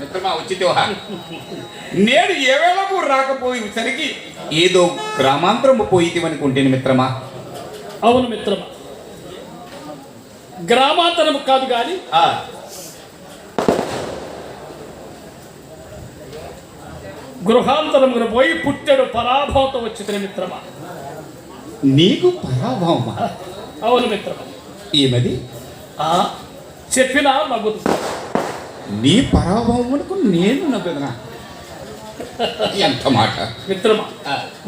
మిత్రమా నేడు ఏ వేళకు రాకపోయేసరికి ఏదో గ్రామాంతరము పోయితివనుకుంటేను మిత్రమా. అవును మిత్రమా. గ్రామాంతరం కాదు కానీ ఆ, గృహాంతరమును పోయి పుట్టెడు పరాభవత వచ్చిన మిత్రమా. నీకు పరాభవమా? అవును మిత్రమా ఏమది? ఆ, చెప్పినా నవ్వుదు నీ పరాభవమునకు నేను నవ్వెదనా? ఎంత మాట. మిత్రమా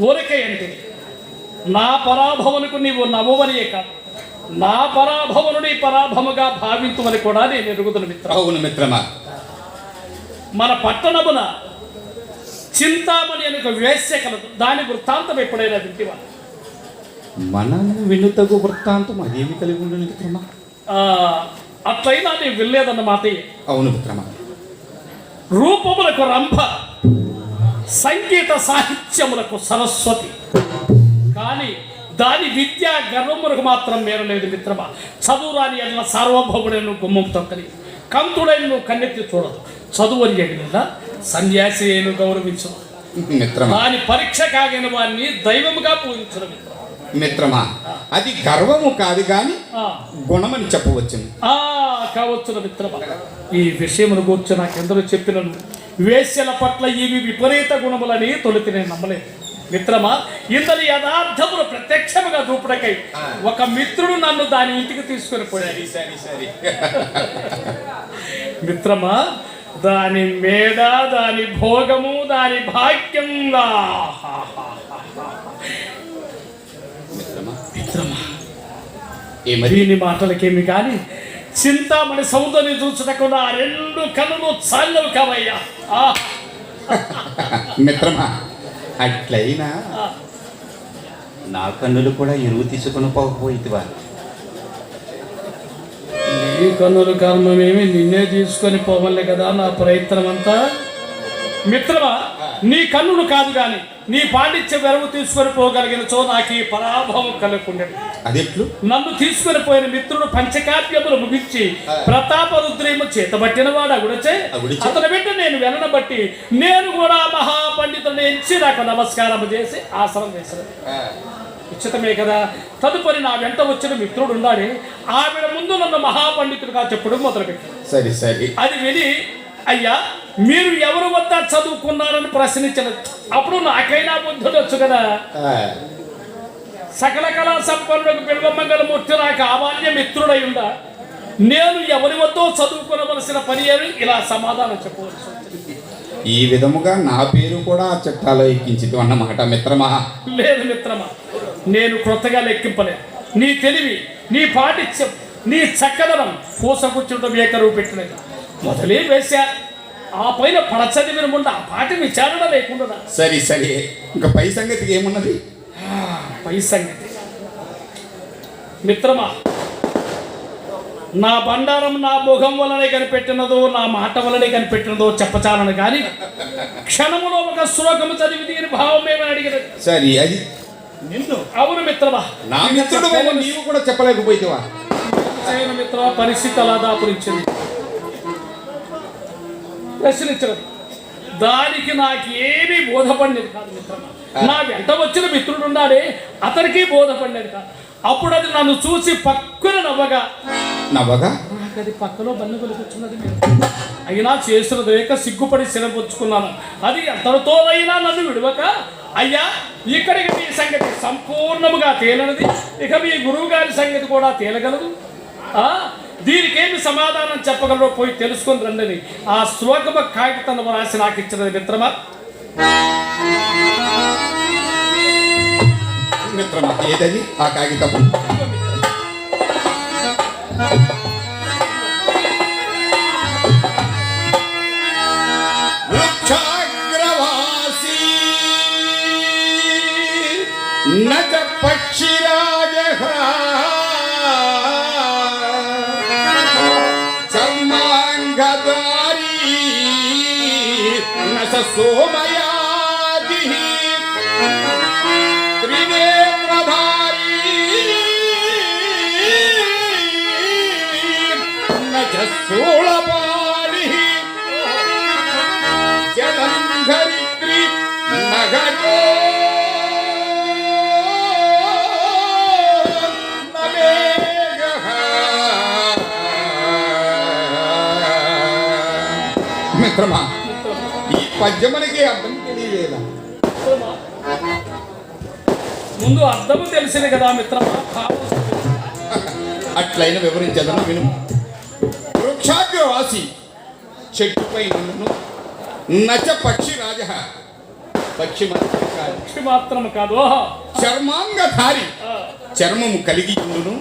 ఊరకే అంటే నా పరాభవనకు నీవు నవ్వవనియే కాదు నా పరాభవను నీ పరాభవముగా భావించుమని కూడా నేను ఎరుగుతున్న మిత్ర. అవును మిత్రమా. మన పట్టణమున చింతామణి అని ఒక వేశ్య కలదు దాని వృత్తాంతం ఎప్పుడైనా వింటివా? మనము వినుతగు వృత్తాంతం అదేమి కలిగి ఉండు మిత్రమా అట్లయినా నేను వెళ్ళలేదన్నమాట అవును మిత్రమా. రూపములకు రంభ సంగీత సాహిత్యములకు సరస్వతి. కానీ దాని విద్యా గర్వములకు మాత్రం మేరలేదు మిత్రమా. చదువురాని అన్న సార్వభౌముడైన గుమ్మం తొక్కని కంతుడైన కన్నెత్తి చూడదు. చదువని ఎగిన సన్యాసి అయిన గౌరవించు. మిత్రమా. దాని పరీక్ష కాగిన వారిని దైవముగా పూజించడం మిత్రమా. అది గర్వము కాదు గాని ఆ, గుణమని చెప్పవచ్చును. ఆ కావచ్చున మిత్రమా. ఈ విషయమును గూర్చి నాకెందరూ చెప్పినను? వేశ్యల పట్ల ఇవి విపరీత గుణములని తొలితి నేను నమ్మలేదు. మిత్రమా ఇంతని యథార్థములు ప్రత్యక్షముగా చూపుడకై ఒక మిత్రుడు నన్ను దాని ఇంటికి తీసుకొని పోయాడు. సరి సరి మిత్రమా దాని మేడ దాని భోగము దాని భాగ్యం మిత్రమా ఏమది దీని మాటలకేమి కానీ చింతామణి సౌందర్యం చూసుటకు నా రెండు కన్నులు చాలవు కావయ్యా. ఆ, మిత్రమా అట్లయినా నా కన్నులు కూడా ఎరువు తీసుకుని పోకపోయితివా నీ కన్నుల కర్మమేమి నిన్నే తీసుకొని పోవలే కదా నా ప్రయత్నం అంతా మిత్రమా నీ కన్నులు కాదు గాని నీ పాండిత్య వెరవు తీసుకొని పోగలిగిన చో నాకు ఈ పరాభవం కలుగుకుండేది అదెట్లు నన్ను తీసుకొని పోయిన మిత్రుడు పంచకావ్యములు ముగించి ప్రతాప రుద్రేము చేతబట్టిన వాడు అగుడచే? అతను బిడ్డ నేను వెళ్ళను బట్టి నేను కూడా మహాపండితుడిని ఎంచి నాకు నమస్కారం చేసి ఆసనం వేశాను ఉచితమే కదా. తదుపరి నా వెంట వచ్చిన మిత్రుడు ఉన్నాడే. ఆవిడ ముందు నన్ను మహాపండితుడిగా చెప్పడం మొదలుపెట్టాను సరి సరి. అది విని అయ్యా మీరు ఎవరు వద్ద చదువుకున్నారని ప్రశ్నించను అప్పుడు నాకైనా బుద్ధుడు వచ్చు కదా. సకల కళా సంపన్నులకు బిల్వమంగళమూర్తి నాకు ఆవాల్య మిత్రుడై ఉందా నేను ఎవరి వద్దో చదువుకోవలసిన పని అని ఇలా సమాధానం చెప్పవచ్చు. ఈ విధముగా నా పేరు కూడా చట్టాలో ఎక్కించిద్దు అన్నమాట మిత్రమా. లేదు మిత్రమా నేను క్రొత్తగా లెక్కింపలేదు. నీ తెలివి నీ పాటిత్యం నీ చక్కదనం పూసకూర్చుంటూ ఏకరువు పెట్టినది. మొదలే వేశా ఆ పైన పడచదివిన ముందు ఆ పాటి విచారణ లేకుండా సరి సరి. ఇంకా పై సంగతికి ఏమున్నది? పై సంగతి. మిత్రమా నా బండారం నా ముఖం వలనే కనిపెట్టినదో నా మాట వలనే కనిపెట్టినదో చెప్పచాలను కానీ క్షణములో ఒక శ్లోకము చదివి దీని భావం ఏమని అడిగినది. సరి అది నిన్ను? అవును మిత్రమా. నా మిత్రుడు నీవు కూడా చెప్పలేకపోయితివా? మిత్రమా పరిస్థితి అలా దాపురించింది. ప్రశ్నించినది దానికి నాకు ఏమీ బోధపడినది కాదు మిత్రమా. నా వెంట వచ్చిన మిత్రుడు ఉన్నాడే అతనికి బోధపడినది కాదు. అప్పుడు అది నన్ను చూసి పక్కున నవ్వగా నవ్వగా? అది పక్కలో బన్ను కొలుపుచున్నది మీరు. అయినా చేసిన లేక సిగ్గుపడి సిరపుచ్చుకున్నాను అది ఎంతటితోనైనా నన్ను విడవక అయ్యా ఇక్కడికి మీ సంగతి సంపూర్ణముగా తేలనది. ఇక మీ గురువు గారి సంగతి కూడా తేలగలదు. దీనికి ఏమి సమాధానం చెప్పగలరో పోయి తెలుసుకొని రండి ఆ శ్లోకమ కాగితం రాసి నాకు ఇచ్చినది మిత్రమా? మిత్రమా ఏదది? ఆ కాగితం. వృక్షాగ్రవాసీ శూళపాణి జలంధరిత్రి నగరో. మిత్రమా ఈ పద్యమునికి అర్థం తెలియలేదా? ముందు అర్థము తెలిసింది కదా మిత్రమా అట్లయిన వివరించదను విను. వృక్షాగ్రవాసి చెట్టుపై నుండును నచ పక్షి రాజ. పక్షి మాత్రం కాదు. పక్షి మాత్రం కాదు. చర్మాంగధారి. చర్మము కలిగి ఉండును.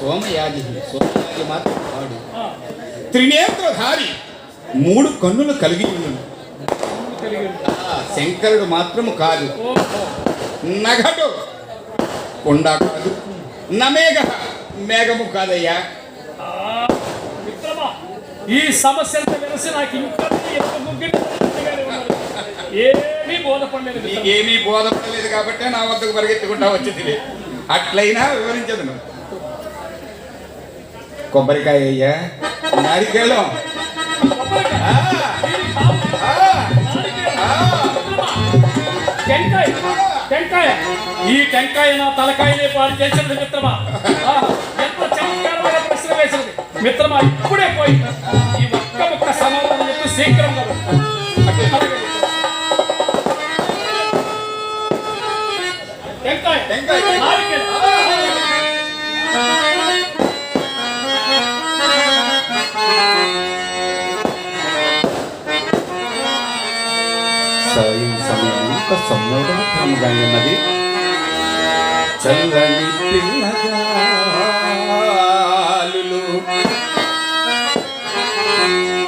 సోమయాజి సోమయాజి మాత్రం కాడు త్రినేత్రధారి. మూడు కన్నులు కలిగి ఉండును. శంకరుడు మాత్రము కాదు. నగడు కొండ కాదు. నమేఘ. మేఘము కాదయ్యా. ఈ సమస్య అంతా తెలిసి నాకు ఇంకా ముగ్గురు ఏమీ బోధపడలేదు. నీకేమీ బోధపడలేదు కాబట్టి నా వద్దకు పరిగెత్తుకుంటా వచ్చింది అట్లయినా వివరించదు కొబ్బరికాయ అయ్యా నారికేళం టెంకాయ టెంకాయ ఈ టెంకాయ నా తలకాయనే పాడు చేసినది మిత్రమా మిత్రమా ఇప్పుడే పోయి ఈ ఒక్క ఒక్క సమాధానం చెప్పి శీఘ్రంగా. సాయం సమయం ఉన్నది. చల్లని పిల్లగాలులు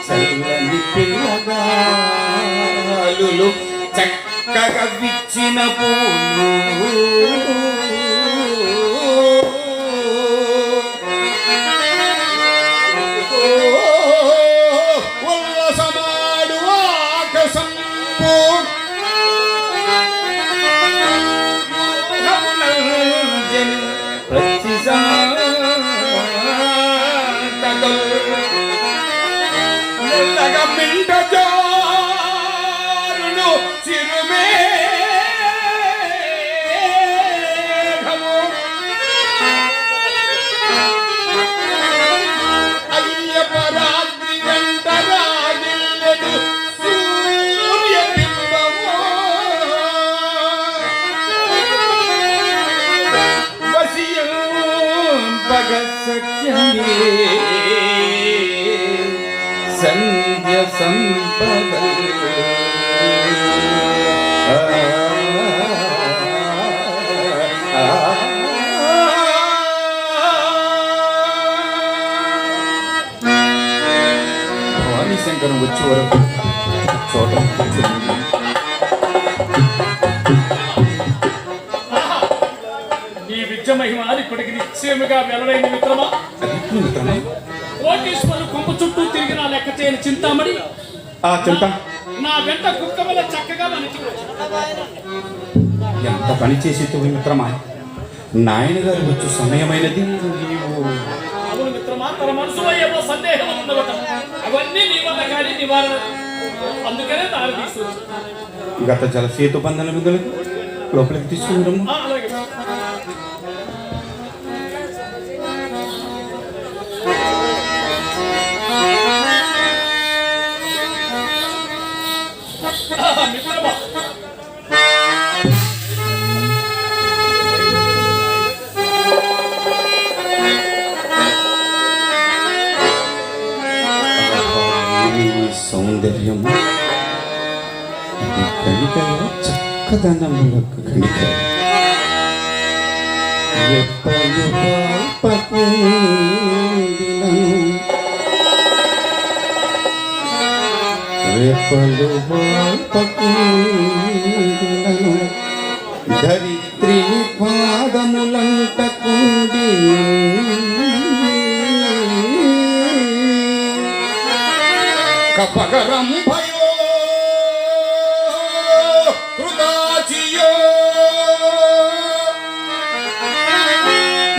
చల్లని పిల్లగాలు చక్కగా విచ్చిన పూలు. సంధ్య సంపద భవానీ శంకరం వచ్చే వరకు చోట కూర్చుని విద్య మహిమ ఇప్పటికి నిశ్చయముగా వెల్లడైన మిత్రమా కోటీశ్వరు కొంప చుట్టూ తిరిగి నా లెక్క చేయని చింతామణి ఆ చింత. నా వెంట కుక్క వల్ల చక్కగా ఎంత పని చేసి మిత్రమా? నాయన గారు వచ్చు సమయమైనది. అవును మిత్రమా తన మనసులో ఏమో సందేహం ఉండవట అవన్నీ నీ వల్ల కానీ నివారణ. అందుకనే దారి తీసుకొచ్చు గత జల సేతు బంధన విధులకు లోపలికి తీసుకుందాము సౌందర్యము ఇది కనికలో చక్కదనములకు కనిక రెప్పలు బాల్పకుండినను రెప్పలు బాల్పకుండినను ధరిత్రి పగరం భయో కృతాచియో.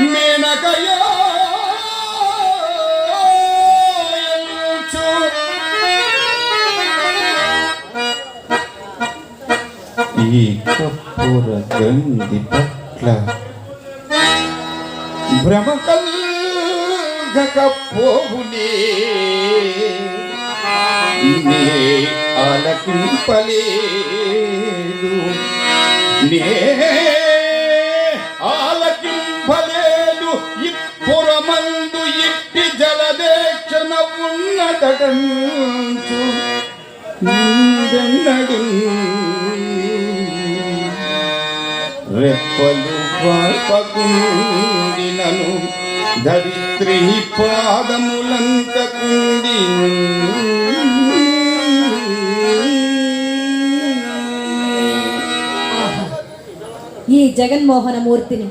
మేనకయో ఈ కప్పుర గంధి పట్ల భ్రమ కల్గకపోవునే నే ఆలకింపలేదు. నే ఆలకింపలేదు. ఇప్పురమందు ఇట్టి జలదేక్షణ ఉన్నదటంచు ముందెన్నడు రెప్పలు పాపకుండినను ధరిత్రిని పాదములంతకుండి ఈ జగన్మోహన మూర్తిని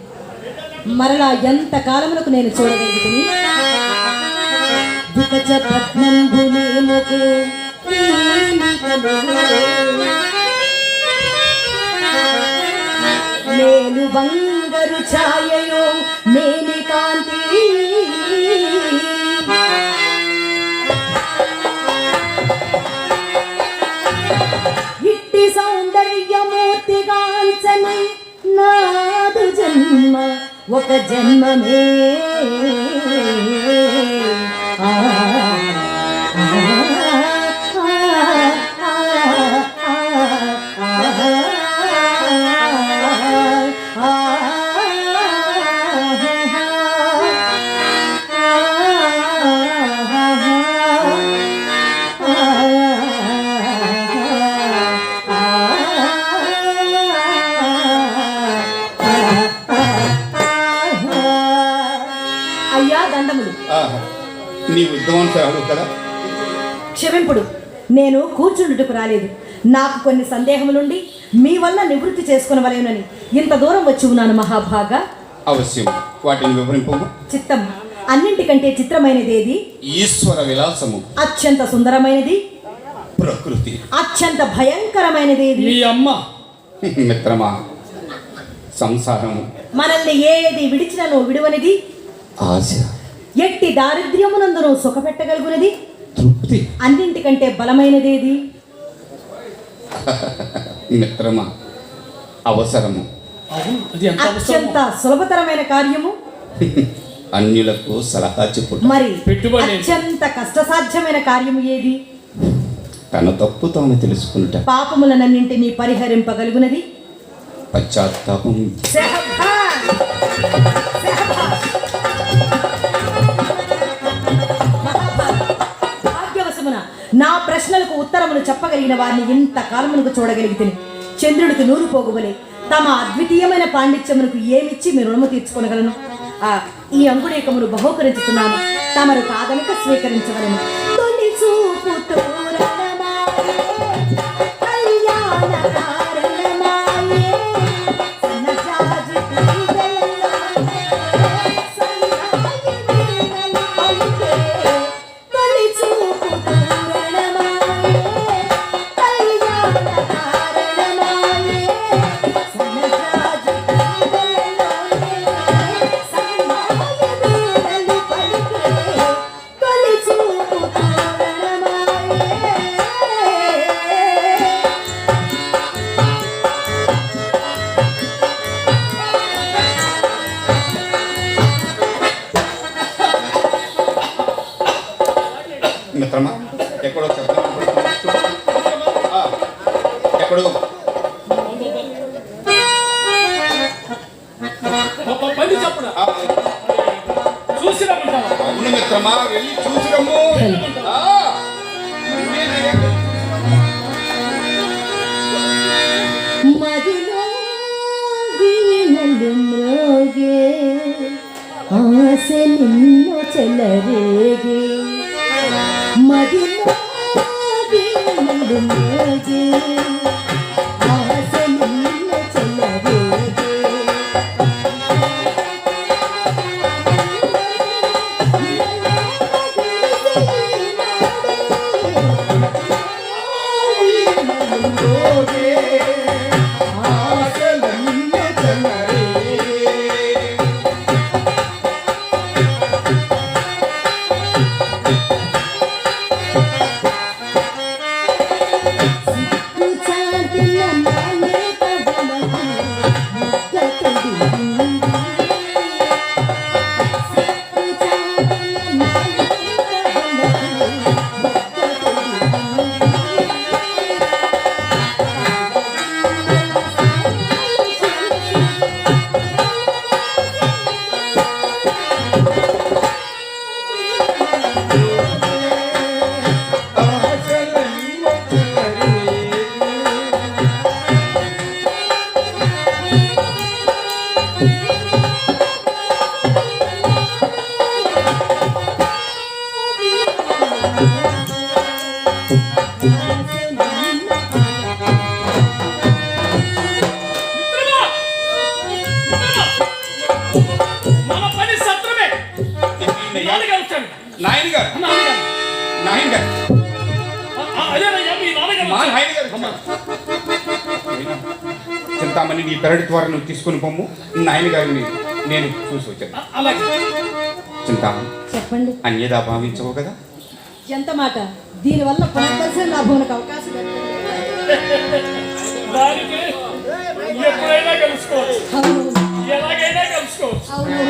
మరలా ఎంత కాలములకు నేను చూడగలుగుతుంది నేను బంగారు ఛాయయో మేలి కాంతి జన్మ ఒక జన్మమే. కూర్చుండుటకు రాలేదు? నాకు కొన్ని సందేహములుండి మీ వల్ల నివృత్తి చేసుకునవలేనని ఇంత దూరం వచ్చి ఉన్నాను మహాభాగా. అవశ్యం. వాటిని వివరింపు. చిత్తం అన్నింటికంటే చిత్రమైనది ఏది ఈశ్వర విలాసము. అత్యంత సుందరమైనది? ప్రకృతి. అత్యంత భయంకరమైనది ఏది? మీ అమ్మ. మిత్రమా సంసారము. మనల్ని ఏది విడిచినను విడువనిది? ఆశ. ఎట్టి దారిద్ర్యమునందును సుఖపెట్టగలుగునది? తృప్తి. అన్నింటికంటే బలమైనదేది? మిత్రమా అవసరము. అత్యంత సులభతరమైన కార్యము. అన్యులకు సలహా చెప్పుడు మరి పెట్టుబడి? అత్యంత కష్టసాధ్యమైన కార్యము ఏది? తన తప్పు తాను తెలుసుకుంట పాపములనన్నింటినీ పరిహరింపగలుగునది. పశ్చాత్తాపం నా ప్రశ్నలకు ఉత్తరములు చెప్పగలిగిన వారిని ఇంత కాలమునకు చూడగలిగితే చంద్రుడికి నూరు పోగువలే తమ అద్వితీయమైన పాండిత్యమునకు ఏమిచ్చి మీ రుణము తీర్చుకొనగలను? ఆ, ఈ అంకుడేకమును బహుకరించుతున్నాను. తమరు కాదనక స్వీకరించగలను వీణలు మ్రోగే ఆశ నిన్ను చెలరేగే మదిలో చింతామణి నీ పెరడి ద్వారా నువ్వు తీసుకుని పొమ్ము నాయన గారిని నేను చూసి వచ్చాను చింతామణి చెప్పండి. అన్యదా భావించవు కదా? ఎంత మాట? దీనివల్ల లాభానికి అవకాశం ఏర్పడింది. దానికి ఎప్పుడైనా కలుసుకోవచ్చు. అవును. ఎలాగైనా కలుసుకోవచ్చు. అవును.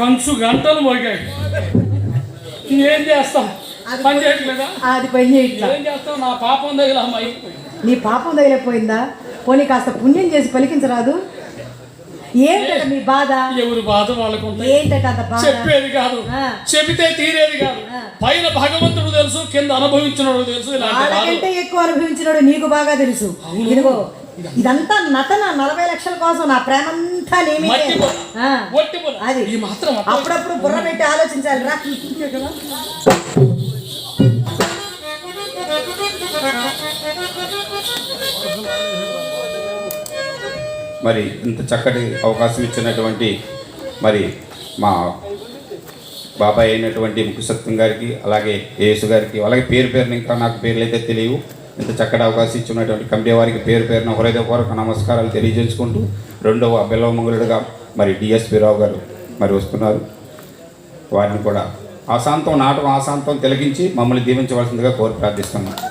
కంచు గంటలు మోగాయి ఏం చేస్తాం? అది పని చేయట్లేదా? అది పని చేయట్లా. ఏం చేస్తాం నా పాపం దగ్గర అమ్మాయి. నీ పాపం తగిలిపోయిందా? పోనీ కాస్త పుణ్యం చేసి పలికించరాదు. ఏంటట మీ బాధ? ఎవరు బాధ వాళ్ళకు ఏంటట చెప్పేది కాదు. చెబితే తీరేది కాదు. పైన భగవంతుడు తెలుసు కింద అనుభవించినడు తెలుసు వాళ్ళకంటే ఎక్కువ అనుభవించినాడు నీకు బాగా తెలుసు. ఇదిగో ఇదంతా నటన నలభై లక్షల కోసం నా ప్రేమంతా నీ మీదే. మట్టి బుర్ర. ఆ ఒట్టి బుర్ర. అది. అప్పుడప్పుడు బుర్ర పెట్టి ఆలోచించాలి రా మరి ఇంత చక్కటి అవకాశం ఇచ్చినటువంటి మరి మా బాబాయ్ అయినటువంటి ముఖసత్వం గారికి అలాగే యేసు గారికి అలాగే పేరు పేరున ఇంకా నాకు పేర్లు అయితే తెలియవు ఇంత చక్కటి అవకాశం ఇచ్చినటువంటి కమిటీ వారికి పేరు పేరున హృదయపూర్వక నమస్కారాలు తెలియజేసుకుంటూ రెండవ బిల్లవమంగులుగా మరి డిఎస్పి రావు గారు మరి వస్తున్నారు. వారిని కూడా అశాంతం నాటకం అశాంతం తిలగించి మమ్మల్ని దీవించవలసిందిగా కోరి ప్రార్థిస్తున్నాను